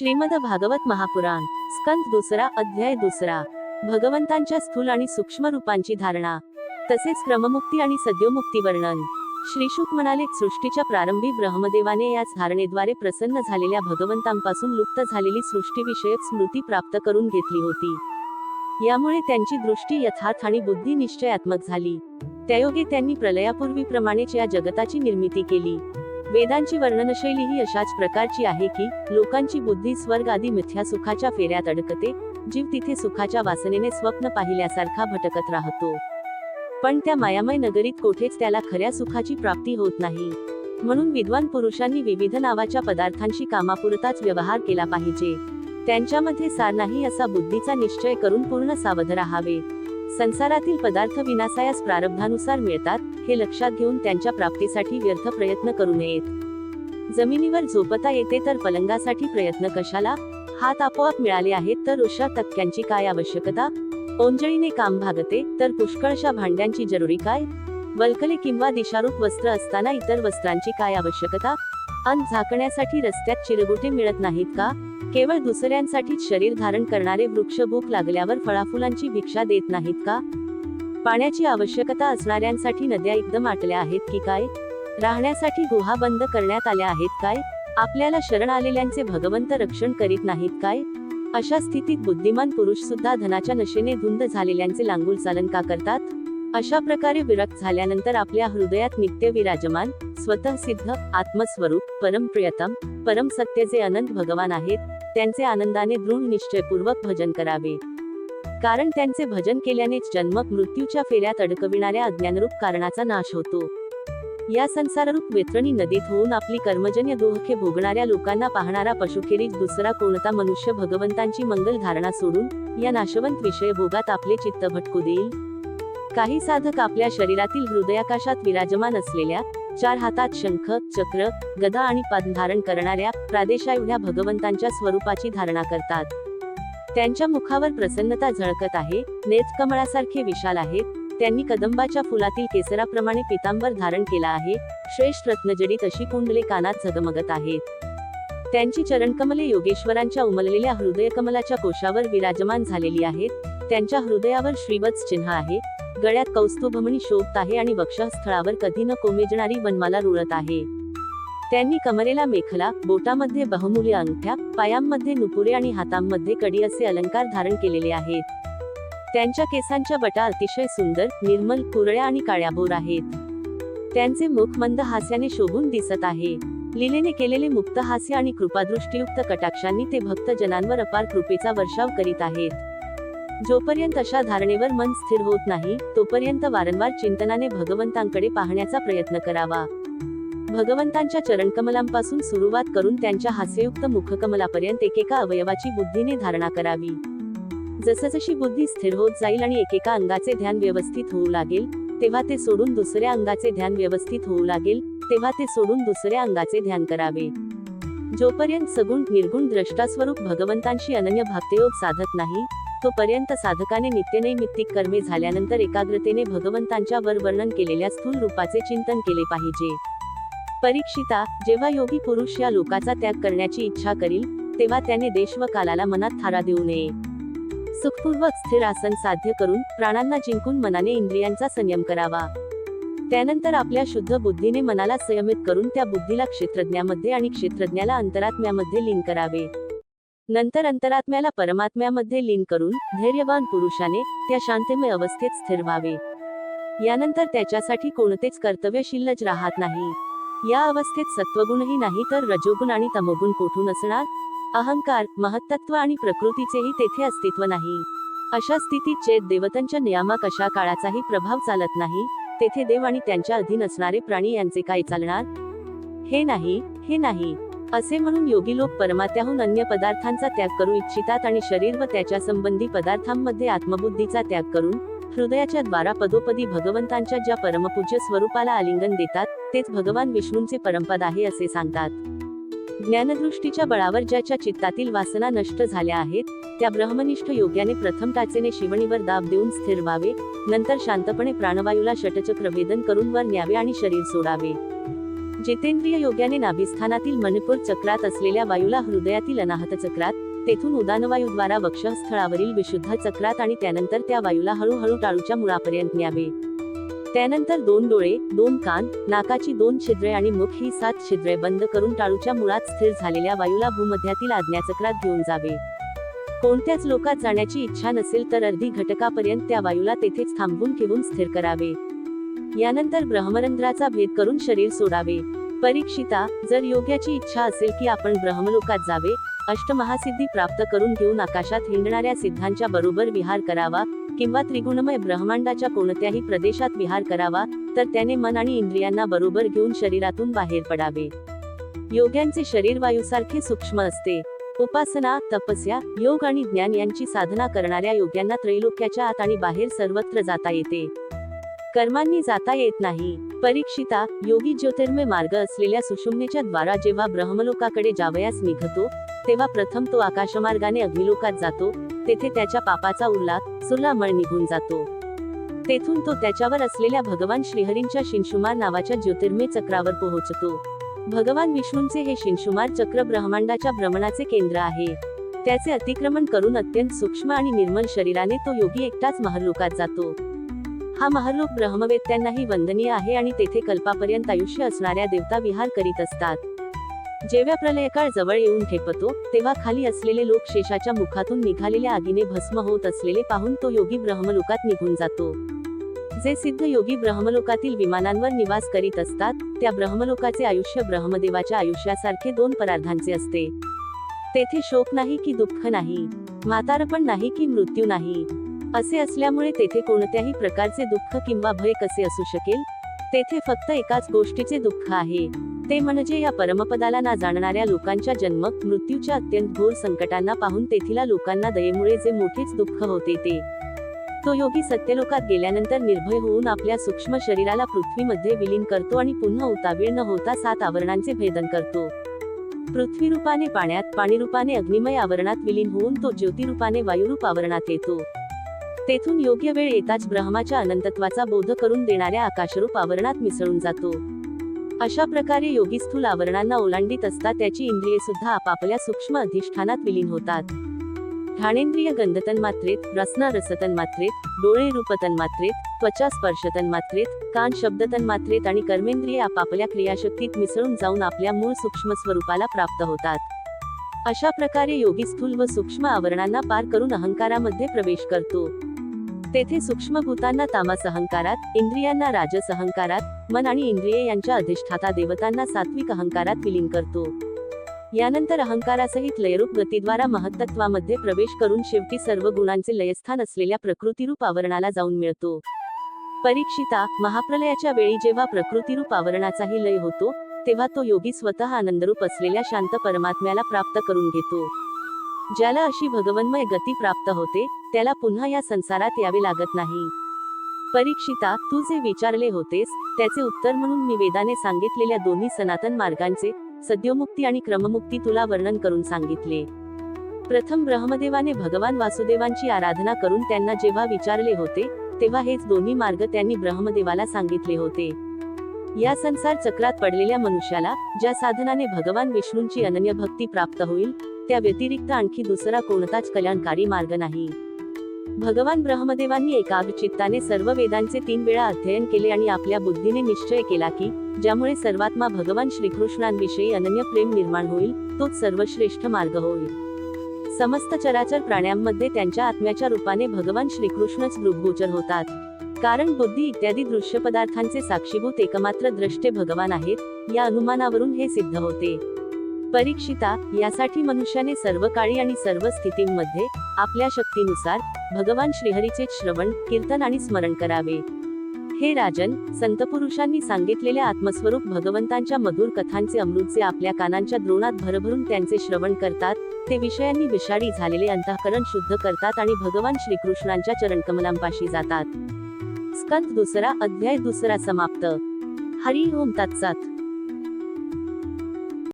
श्रीमद भागवत महापुराण स्कंद दुसरा अध्याय दुसरा. भगवंतांच्या स्थूल आणि सूक्ष्म रूपांची धारणा. तसेच क्रममुक्ती आणि सद्योमुक्ती वर्णन. श्रीशुक म्हणाले सृष्टीच्या प्रारंभी ब्रह्मदेवाने याच धारणेद्वारे प्रसन्न झालेल्या भगवंतांपासून लुप्त झालेली सृष्टीविषयक स्मृती प्राप्त करून घेतली होती. यामुळे त्यांची दृष्टी यथार्थ आणि बुद्धी निश्चयात्मक झाली. त्यायोगे त्यांनी प्रलयापूर्वीप्रमाणेच या जगताची निर्मिती केली. वेदांची वर्णनशैली ही अशाच प्रकारची आहे की लोकांची बुद्धी स्वर्ग आदी मिथ्या सुखाच्या फेऱ्यात अडकते जीव तिथे सुखाच्या वासनेने स्वप्न पाहिल्यासारखा भटकत राहतो. पण त्या मायामय नगरीत कोठेच त्याला खऱ्या सुखाची प्राप्ती होत नाही. म्हणून विद्वान पुरुषांनी विविध नावाच्या पदार्थांशी कामापुरताच व्यवहार केला पाहिजे. त्यांच्यामध्ये सार नाही असा बुद्धीचा निश्चय करून पूर्ण सावध राहावे. संसारातील पदार्थ विनासायास प्रारब्धानुसार मिळतात हे लक्षात घेऊन त्यांच्या प्राप्तीसाठी व्यर्थ प्रयत्न करू नयेत. जमिनीवर झोपता येते तर पलंगासाठी प्रयत्न कशाला? हात आपोआप मिळाले आहेत तर उषा तक्क्यांची काय आवश्यकता? ओंजळीने काम भागते तर पुष्कळशा भांड्यांची जरुरी काय? वल्कले किंवा दिशारूप वस्त्र असताना इतर वस्त्रांची काय आवश्यकता? अन्न झाकण्यासाठी रस्त्यात चिरगुटे मिळत नाहीत का? केवळ दुसऱ्यांसाठीच शरीर धारण करणारे वृक्ष भूक लागल्यावर फळाफुलांची भिक्षा देत नाहीत का? पाण्याची आवश्यकता असणाऱ्यांसाठी नद्या एकदम आटल्या आहेत की काय? राहण्यासाठी गुहा बंद करण्यात आल्या आहेत काय? आपल्याला शरण आलेल्यांचे भगवंत रक्षण करीत नाहीत काय? अशा स्थितीत बुद्धिमान पुरुष सुद्धा धनाच्या नशेने धुंद झालेल्यांचे लांगूल चालन का करतात? अशा प्रकारे विरक्त झाल्यानंतर आपल्या हृदयात नित्य विराजमान स्वतः सिद्ध आत्मस्वरूप परमप्रियतम परम सत्य जे अनंत भगवान आहेत त्यांचे आनंदाने दृढ निश्चयपूर्वक भजन करावे. कारण त्यांचे भजन केल्यानेच जन्म मृत्यूच्या फेऱ्यात अडकविणाऱ्या अज्ञानरूप कारणाचा नाश होतो. या संसाररूप वेत्रणी नदीत होऊन आपली कर्मजन्य दोहखे भोगणाऱ्या लोकांना पाहणारा पशुखेरीज दुसरा कोणता मनुष्य भगवंतांची मंगल धारणा सोडून या नाशवंत विषय भोगात आपले चित्त भटकू देईल? काही साधक आपल्या शरीरातील हृदयाकाशात विराजमान असलेल्या चार हातात शंख चक्र गदा आणि पद धारण करणाऱ्या प्रादेशाएवढ्या भगवंतांच्या स्वरूपाची धारणा करतात. त्यांच्या मुखावर प्रसन्नता झळकत आहे नेत्र कमळासारखे विशाल आहेत त्यांनी कदंबाच्या फुलातील केसराप्रमाणे पितांबर धारण केला आहे श्रेष्ठ रत्नजडीत अशी कुंडले कानात झगमगत आहेत. त्यांची चरणकमले योगेश्वरांच्या उमललेल्या हृदयकमलाच्या कोशावर विराजमान झालेली आहेत त्यांच्या हृदयावर श्रीवत्स चिन्ह आहे गळ्यात कौस्तुभमणी शोभत आहे आणि वक्षस्थळावर कधी न कोमेजणारी वनमाला रुळत आहे. त्यांनी कमरेला मेखला बोटामध्ये बहुमूल्य अंगठ्या पायांमध्ये नुपुरे आणि हातांमध्ये कडी असे अलंकार धारण केलेले आहेत. त्यांच्या केसांच्या बटा अतिशय सुंदर निर्मल कुरळ्या आणि काळ्याभोर आहेत. त्यांचे मुख मंद हास्याने शोभून दिसत आहे. लीलेने केलेले मुक्त हास्य आणि कृपादृष्टीयुक्त कटाक्षांनी ते भक्त जनांवर अपार कृपेचा वर्षाव करीत आहेत. जोपर्यंत अशा धारणेवर मन स्थिर होत नाही तोपर्यंत वारंवार चिंतनाने भगवंतांकडे पाहण्याचा प्रयत्न करावा. भगवंतांच्या चरणकमलांपासून सुरुवात करून त्यांच्या हास्ययुक्त मुखकमलापर्यंत एकेका अवयवाची बुद्धीने धारणा करावी. जसजशी बुद्धी स्थिर होत जाईल आणि एकेका अंगाचे ध्यान व्यवस्थित होऊ लागेल तेव्हा ते सोडून दुसऱ्या अंगाचे ध्यान व्यवस्थित होऊ लागेल तेव्हा ते सोडून दुसऱ्या अंगाचे ध्यान करावे. जोपर्यंत सगुण निर्गुण द्रष्टास्वरूप भगवंतांशी अनन्य भक्तियोग साधत नाही तोपर्यंत साधकाने नित्यनैमित्तिक कर्मे झाल्यानंतर एकाग्रतेने भगवंतांच्या वर वर्णन केलेल्या स्थूल रूपाचे चिंतन केले पाहिजे. परीक्षिता जेव्हा योगी पुरुष या लोकाचा त्याग करण्याची इच्छा करील तेव्हा त्याने देश व कालाला मनात थारा देऊ नये. सुखपूर्वक स्थिर आसन साध्य करून प्राणांना जिंकून मनाने इंद्रियांचा संयम करावा. त्यानंतर आपल्या शुद्ध बुद्धीने मनाला संयमित करून त्या बुद्धीला क्षेत्रज्ञामध्ये आणि क्षेत्रज्ञाला अंतरात्म्यामध्ये लीन करावे. नंतर अंतरात्म्याला परमात्म्यामध्ये लीन करून धैर्यवान पुरुषाने त्या शांतमय अवस्थेत स्थिर व्हावे. यानंतर त्याच्यासाठी कोणतेच कर्तव्य शिल्लक राहत नाही. या अवस्थेत सत्वगुणही नाही तर रजोगुण आणि तमोगुण कोठून असणार? अहंकार महत्त्व आणि प्रकृतीचेही तेथे अस्तित्व नाही. अशा स्थितीत चेत देवतांच्या नियामक अशा काळाचाही प्रभाव चालत नाही तेथे देव आणि त्यांच्या अधीन असणारे प्राणी यांचे काय चालणार? हे नाही हे नाही. असे म्हणून योगी लोक परमात्याहून अन्य पदार्थांचा त्याग करू इच्छितात आणि शरीर व त्याच्या संबंधी पदार्थांमध्ये आत्मबुद्धीचा त्याग करून हृदयाच्या द्वारा पदोपदी भगवंतांच्या ज्या परमपूज्य स्वरूपाला आलिंगन देतात तेच भगवान विष्णूंचे परमपद आहे असे सांगतात. ज्ञानदृष्टीच्या बळावर ज्याच्या चित्तातील वासना नष्ट झाल्या आहेत त्या ब्रह्मनिष्ठ योग्याने प्रथम टाचेने शिवणीवर दाब देऊन स्थिर व्हावे नंतर शांतपणे प्राणवायूला षटचक्र वेदन करून वर न्यावे आणि शरीर सोडावे. जितेंद्रिय योग्याने नाभिस्थानातील मणिपूर चक्रात असलेल्या वायूला हृदयातील अनाहत चक्रात तेथून उदानवायूद्वारा वक्षस्थळावरील विशुद्ध चक्रात आणि त्यानंतर त्या वायूला हळूहळू टाळूच्या मुळापर्यंत न्यावे. त्यानंतर दोन डोळे दोन कान नाकाची दोन छिद्रे आणि मुख ही सात छिद्रे बंद करून टाळूच्या मुळात स्थिर झालेल्या वायूला भूमध्यातील आज्ञाचक्रात घेऊन जावे. कोणत्याच लोकात जाण्याची इच्छा नसेल तर अर्धी घटकापर्यंत त्या वायूला तेथेच थांबवून ठेवून स्थिर करावे. यानंतर ब्रह्मरंध्राचा भेद करून शरीर सोडावे. परीक्षिता जर योग्याची इच्छा असेल की आपण ब्रह्मलोकात जावे अष्टमहासिद्धी प्राप्त करून घेऊन आकाशात हिंडणाऱ्या सिद्धांच्या बरोबर विहार करावा किंवा त्रिगुणमय ब्रह्मांडाच्या कोणत्याही प्रदेशात विहार करावा तर त्याने मन आणि इंद्रियांना बरोबर घेऊन शरीरातून बाहेर पडावे. योग्यांचे शरीर वायूसारखे सूक्ष्म असते. उपासना तपस्या योग आणि ज्ञान यांची साधना करणाऱ्या योग्यांना त्रैलोक्याच्या आत आणि बाहेर सर्वत्र जाता येते. कर्मांनी जाता येत नाही. परीक्षिता योगी ज्योतिर्मय मार्ग असलेल्या सुषुम्नेच्या द्वारा जेव्हा ब्रह्मलोकाकडे जावयास निघतो तेव्हा प्रथम तो आकाशमार्गाने अग्निलोकात जातो तेथे त्याच्या पापाचा उल्ला सुरलामळ निघून जातो. तेथून तो त्याच्यावर असलेल्या भगवान श्रीहरींच्या शिंशुमार नावाच्या ज्योतिर्मय चक्रावर पोहोचतो. भगवान विष्णूंचे हे शिंशुमार चक्र ब्रह्मांडाच्या भ्रमणाचे केंद्र आहे. त्याचे अतिक्रमण करून अत्यंत सूक्ष्म आणि निर्मल शरीराने तो योगी एकटाच महरलोकात जातो. हा महरलोक ब्रह्मवेत्यांनाही वंदनीय आहे आणि तेथे कल्पापर्यंत आयुष्य असणाऱ्या देवता विहार करीत असतात. जेव्हा प्रलयकाळ जवळ येऊन ठेपतो तेव्हा खाली असलेले लोक शेषाच्या मुखातून निघालेल्या आगीने भस्म होत असलेले पाहून तो योगी ब्रह्मलोकात निघून जातो. जे सिद्ध योगी ब्रह्मलोकातील विमानांवर निवास करीत असतात त्या ब्रह्मलोकाचे आयुष्य ब्रह्मदेवाच्या आयुष्यासारखे दोन परार्धांचे असते. तेथे शोक नाही की दुःख नाही म्हातारपण नाही की मृत्यू नाही. असे असल्यामुळे तेथे कोणत्याही प्रकारचे दुःख किंवा भय कसे असू शकेल? तेथे फक्त एकाच गोष्टीचे दुःख आहे. ते म्हणजे या परमपदाला ना जाणणाऱ्या लोकांच्या जन्म मृत्यूच्या अत्यंत घोर संकटांना पाहून तेथील लोकांना दयेमुळे जे मोठेच दुःख होते ते. तो योगी सत्यलोकात गेल्यानंतर निर्भय होऊन आपल्या सूक्ष्म शरीराला पृथ्वीमध्ये विलीन करतो आणि पुन्हा उतावीळ न होता सात आवरणांचे भेदन करतो. पृथ्वी रूपाने पाण्यात पाणी रूपाने अग्निमय आवरणात विलीन होऊन तो ज्योतिरूपाने वायुरूप आवरणात येतो. तेथून योग्य वेळ येताच ब्रह्माच्या अनंतत्वाचा बोध करून देणाऱ्या आकाशरूप आवरणात मिसळून जातो. अशा प्रकारे योगी स्थूल आवरणांना ओलांडीत असता त्याची इंद्रिये सुद्धा आपापल्या सूक्ष्म अधिष्ठानात विलीन होतात. घाणेंद्रिय गंधतन मात्रेत रसना रसतन मात्रेत डोळे रूपतन मात्रेत त्वचा स्पर्शतन मात्रेत कान शब्दतन मात्रेत आणि कर्मेंद्रिय आपापल्या क्रियाशक्तीत मिसळून जाऊन आपल्या मूळ सूक्ष्म स्वरूपाला प्राप्त होतात. अशा प्रकारे योगी स्थूल व सूक्ष्म आवरणांना पार करून अहंकारामध्ये प्रवेश करतो. तेथे सूक्ष्मभूतांना तामस तामास अहंकारात इंद्रियांना राजस अहंकारात मन आणि इंद्रिये यांच्या अधिष्ठाता देवतांना सात्विक अहंकारात विलीन करतो. यानंतर अहंकारासहित लयरूप गतीद्वारा महत्त्वामध्ये प्रवेश करून शेवटी सर्व गुणांचे लयस्थान असलेल्या प्रकृतीरूप आवरणाला जाऊन मिळतो. परीक्षिता महाप्रलयाच्या वेळी जेव्हा प्रकृतीरूप आवरणाचाही लय होतो तेव्हा तो योगी स्वतः आनंदरूप असलेल्या शांत परमात्म्याला प्राप्त करून घेतो. ज्याला अशी भगवन्मय गती प्राप्त होते त्याला पुन्हा या संसारात यावे लागत नाही. परीक्षिता तू जे विचारले होतेस त्याचे उत्तर म्हणून मी वेदाने सांगितलेल्या दोन्ही सनातन मार्गांचे सद्योमुक्ती आणि क्रममुक्ती तुला वर्णन करून सांगितले. प्रथम ब्रह्मदेवाने भगवान वासुदेवांची आराधना करून त्यांना जेव्हा विचारले होते तेव्हा हेच दोन्ही मार्ग त्यांनी ब्रह्मदेवाला सांगितले होते. या संसार चक्रात पडलेल्या मनुष्याला ज्या साधनाने भगवान विष्णूंची अनन्य भक्ती प्राप्त होईल त्या व्यतिरिक्त आणखी दुसरा कोणताच कल्याणकारी मार्ग नाही. भगवान ब्रह्मदेवांनी एका चित्ताने सर्व वेदांचे तीन वेळा अध्ययन केले आणि आपल्या बुद्धीने निश्चय केला की ज्यामुळे सर्वात्मा भगवान श्रीकृष्णांविषयी अनन्य प्रेम निर्माण होईल तोच सर्वश्रेष्ठ मार्ग होईल. समस्त चराचर प्राण्यांमध्ये त्यांच्या आत्म्याच्या रूपाने भगवान श्रीकृष्णच दृग्गोचर होतात. कारण बुद्धी इत्यादी दृश्य पदार्थांचे साक्षीभूत एकमात्र द्रष्टे भगवान आहेत या अनुमानावरून हे सिद्ध होते. परीक्षिता यासाठी मनुष्याने सर्व काळी आणि सर्व स्थितींमध्ये आपल्या शक्तीनुसार भगवान श्रीहरीचे श्रवण कीर्तन आणि स्मरण करावे. हे राजन संतपुरुषांनी सांगितलेल्या आत्मस्वरूप भगवंतांच्या मधुर कथांचे अमृतचे आपल्या कानांच्या द्रोणात भरभरून त्यांचे श्रवण करतात ते विषयांनी विषारी झालेले अंतःकरण शुद्ध करतात आणि भगवान श्रीकृष्णांच्या चरणकमलांपाशी जातात. स्कंद दुसरा अध्याय दुसरा समाप्त. हरी ओम तत्सात.